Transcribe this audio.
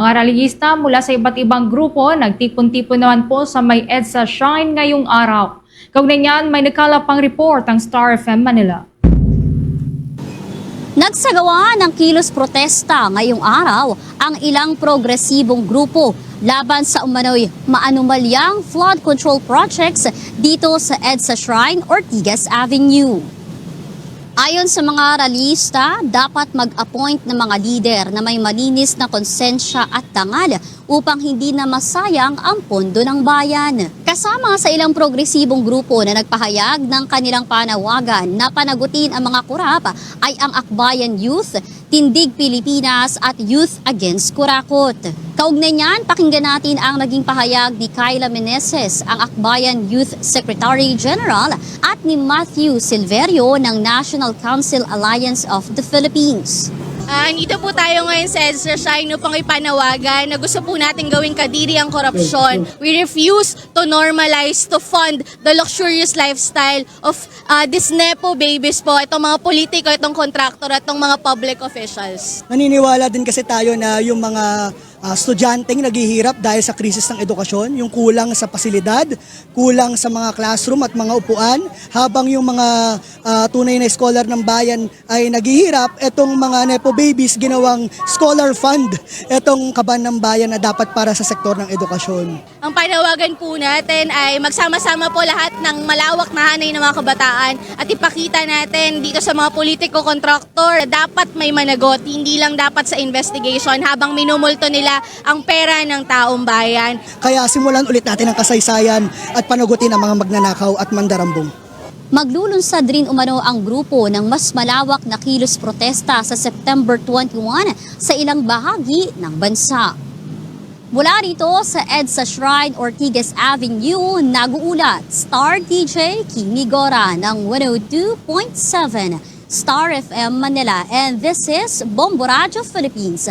Mga rallyista mula sa iba't ibang grupo nagtipon-tipon naman po sa may EDSA Shrine ngayong araw. Kaugnay niyan, may nakalapang report ang Star FM Manila. Nagsagawa ng kilos protesta ngayong araw ang ilang progresibong grupo laban sa umano'y maanumalyang flood control projects dito sa EDSA Shrine, Ortigas Avenue. Ayon sa mga ralista, dapat mag-appoint ng mga leader na may malinis na konsensya at tangal upang hindi na masayang ang pondo ng bayan. Kasama sa ilang progresibong grupo na nagpahayag ng kanilang panawagan na panagutin ang mga kurap ay ang Akbayan Youth, Tindig Pilipinas at Youth Against Kurakot. Kaugnay niyan, pakinggan natin ang naging pahayag ni Kyla Meneses, ang Akbayan Youth Secretary General at ni Matthew Silverio ng National Council Alliance of the Philippines. Ah, andito po tayo ngayon sa EDSA Shine upang ipanawagan na gusto po natin gawing kadiri ang korupsyon. We refuse to normalize, to fund the luxurious lifestyle of ah, these nepo babies po, itong mga politiko, itong kontraktor, at itong mga public officials. Naniniwala din kasi tayo na yung mga ah, estudyanteng naghihirap dahil sa krisis ng edukasyon, yung kulang sa pasilidad, kulang sa mga classroom at mga upuan, habang yung mga ah, tunay na scholar ng bayan ay naghihirap, etong mga Nepo Babies ginawang scholar fund, etong kaban ng bayan na dapat para sa sektor ng edukasyon. Ang panawagan po natin ay magsama-sama po lahat ng malawak na hanay ng mga kabataan at ipakita natin dito sa mga politiko kontraktor dapat may managot, hindi lang dapat sa investigation habang minumulto nila ang pera ng taong bayan. Kaya simulan ulit natin ang kasaysayan at panagutin ang mga magnanakaw at mandarambong. Maglulunsad rin umano ang grupo ng mas malawak na kilos protesta sa September 21 sa ilang bahagi ng bansa. Mula rito sa EDSA Shrine Ortigas Avenue, nag-uulat Star DJ Kimi Gora ng 102.7 Star FM Manila. And this is Bombo Radio Philippines,